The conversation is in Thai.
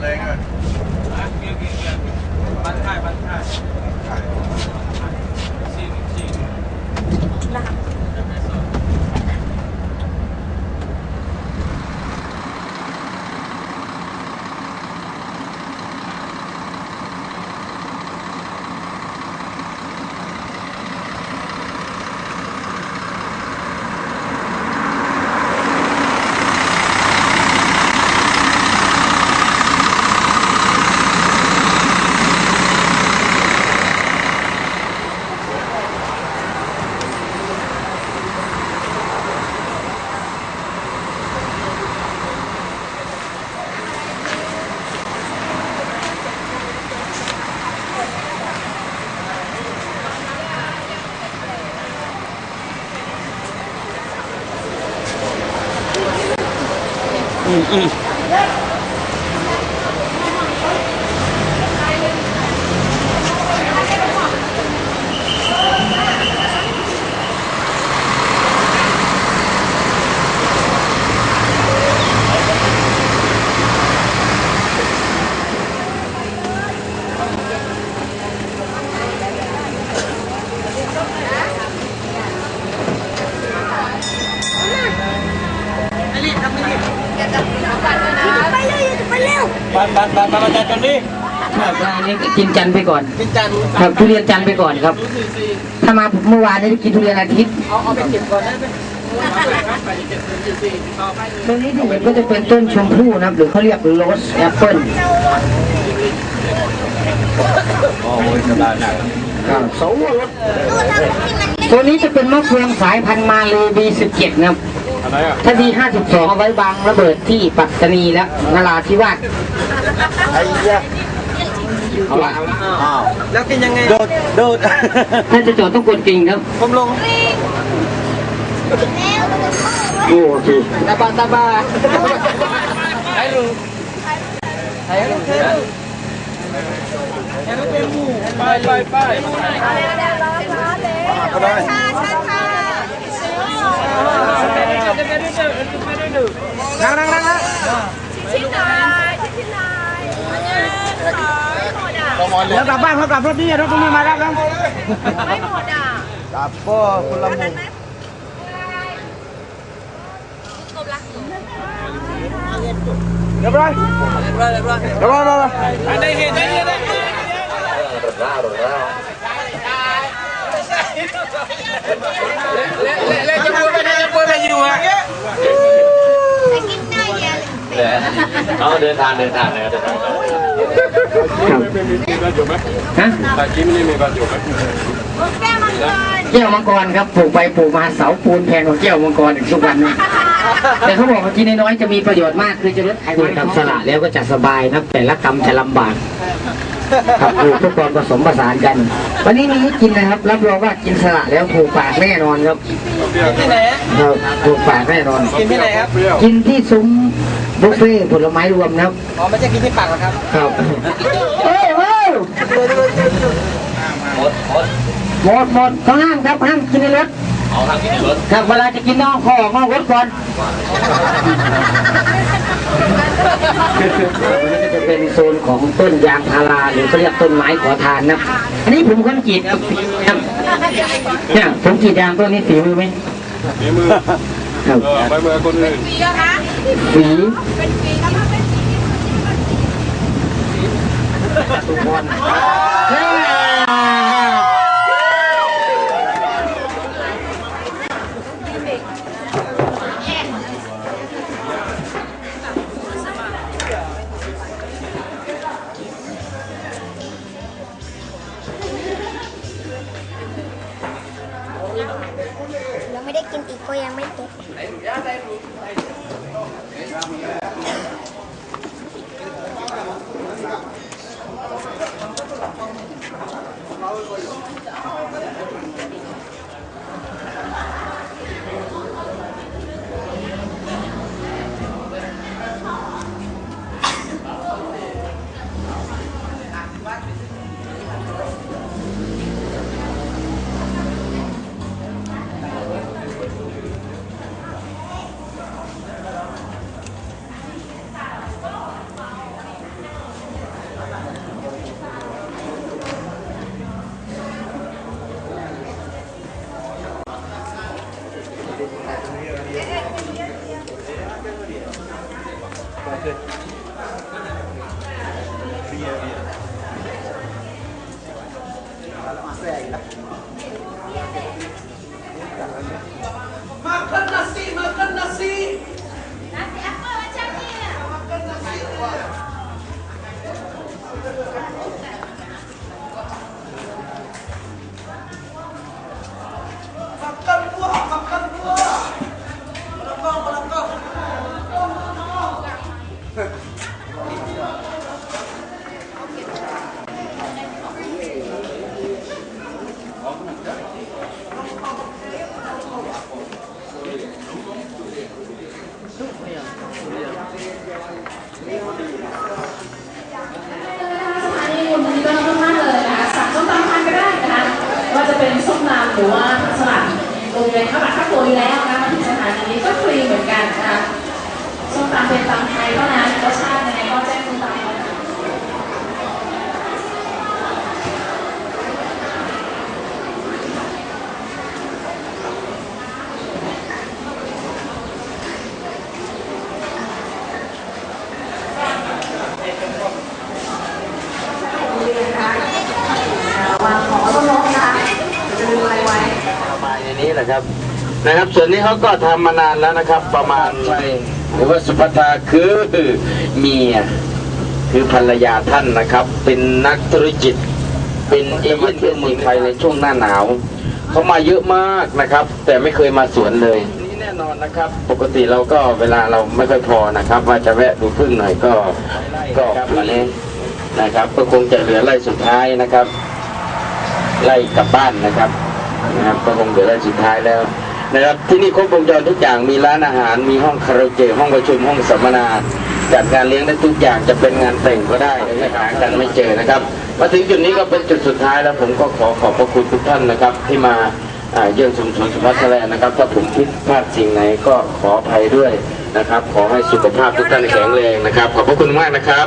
แรงอะบ้านค่ายบ้านค่ายใช่ซีนซี นไปเร็วไป เร็วบ้านบ้านบ้านบ้านจัดกันดิครับอันนี้กินจันทร์ไปก่อน กินจานครับทุเรียนจันทร์ไปก่อนครับสี่สี่ถ้ามาเมื่อวานนี้ได้กินทุเรียนอาทิตย์เอาเอาไปเก็บก่อนได้ไหมไปเก็บสี่สี่ต่อไปตรงนี้ที่เห็นก็จะเป็นต้นชมพู่นะครับ หรือเขาเรียกโรสแอปเปิลโอ้ยสบายหนักครับสองรสดูทำที่มันเล็กตัวนี้จะเป็นมะเฟืองสายพันธุ์มาเลย B17 นะครับ อะไรอะถ้า B52 เอาไว้บางระเบิดที่ปัตตานีและนราธิวาสไอ้ยะเอาละเอาละอ้าวแล้วกินยังไงโดดโดดถ้าจะจอดต้องกดกิ่งครับผมลงโอ้โอเคตาบาตาบาไอ้ลูกไอ้ลูกเทลูกไอ้ลูกเป็นหมูไปไปไปก็ได้ ชาชาชา นั่งนั่งนั่งนั่ง ชิ้นหน่อยชิ้นหน่อยอันนี้สอง หมดอะต้องมอนเลยแล้วกลับบ้านเขากลับรถนี่รถตรงนี้มาแล้วครับไม่หมดอะจับก็คนละมุมกบรักหนูเรียบร้อยเรียบร้อยเรียบร้อยเรียบร้อยเรียบร้อยได้เห็นได้เห็นได้เห็นเละเละเละจะพูดไปได้จะพูดไปอยู่อะไปกินได้เยอะเอาเดินทางเดินทางเลยเดินทาง ครับมีประโยชน์ไหมฮะตะกี้ไม่ได้มีประโยชน์ไหมแก้มังกรแก้วมังกรครับปลูกไปปลูกมาเสาปูนแพงกว่าแก้วมังกรอีกทุกวันนี้แต่เขาบอกว่ากินน้อยๆจะมีประโยชน์มากคือจะลดไขมันทำสละแล้วก็จะสบายนะครับแต่ละกรรมจะลำบากครับปลูกทุกคนผสมผสานกัน วันนี้มีให้กินนะครับ รับรองว่ากินสละแล้วถูกปากแน่นอนครับที่ไหนครับถูกปากแน่นอน กินที่ไหนครับเปรี้ยวกินที่ซุ้ม บุฟเฟ่ต์ผลไม้รวมนะครับอ๋อไม่ใช่กินที่ปากหรอครับครับเอ้ยเอ้ยหมดหมดหมดหมดเขาห้ามครับห้ามกินในรถเอาทางที่ในรถครับเวลาจะกินต้องขอออกนอกรถก่อนมันก็จะเป็นโซนของต้นยางพาราหรือเขาเรียกต้นไม้ขอทานนะอันนี้ผมคนกรีดครับครับเนี่ยผมกรีดยางต้นนี้ฝีมือไหมฝีมือ ครับเออไม่เหมือนคนอื่นปีแล้วนะฝีเป็นปีแล้วมาเป็นปีเฮ้ โรงเรียนเข้าบัตรเข้าวอยู่แล้วนะมาถึงสถานีนี้ก็ฟรีเหมือนกันนะส้มตำเป็นตำไทยเท่านั้นรสชาติยังไงก็แจ้งคุณตำนะคะมาอย่าง นะครับนะครับ ส่วนนี้เขาก็ทำมานานแล้วนะครับ ประมาณหรือว่าสุภทาคือเมียคือภรรยาท่านนะครับ เป็นนักธุรกิจ เป็นเอเย่นเที่ยวเมืองไทยในช่วงหน้าหนาวเขามาเยอะมากนะครับ แต่ไม่เคยมาสวนเลยนี่แน่นอนนะครับ ปกติเราก็เวลาเราไม่ค่อยพอนะครับ ว่าจะแวะดูพึ่งหน่อยก็ก็อันนี้นะครับ ก็คงจะเหลือไล่สุดท้ายนะครับ ไล่กลับบ้านนะครับ นะครับก็คงเหลือไล่สุดท้ายแล้วนะครับที่นี่ครบวงจรทุกอย่างมีร้านอาหาร มีห้องคาราโอเกะห้องประชุมห้องสัมมนาจัดงานเลี้ยงได้ทุกอย่างจะเป็นงานแต่งก็ได้หากันไม่เจอนะครับมาถึงจุดนี้ก็เป็นจุดสุดท้ายแล้วผมก็ขอขอบพระคุณทุกท่านนะครับ ที่มาเยี่ยมชุมชนสุภัทรแลนด์นะครับ ถ้าผมผิดพลาดสิ่งไหนก็ขออภัยด้วยนะครับ ขอให้สุขภาพทุกท่านแข็งแรงนะครับ ขอบพระคุณมากนะครับ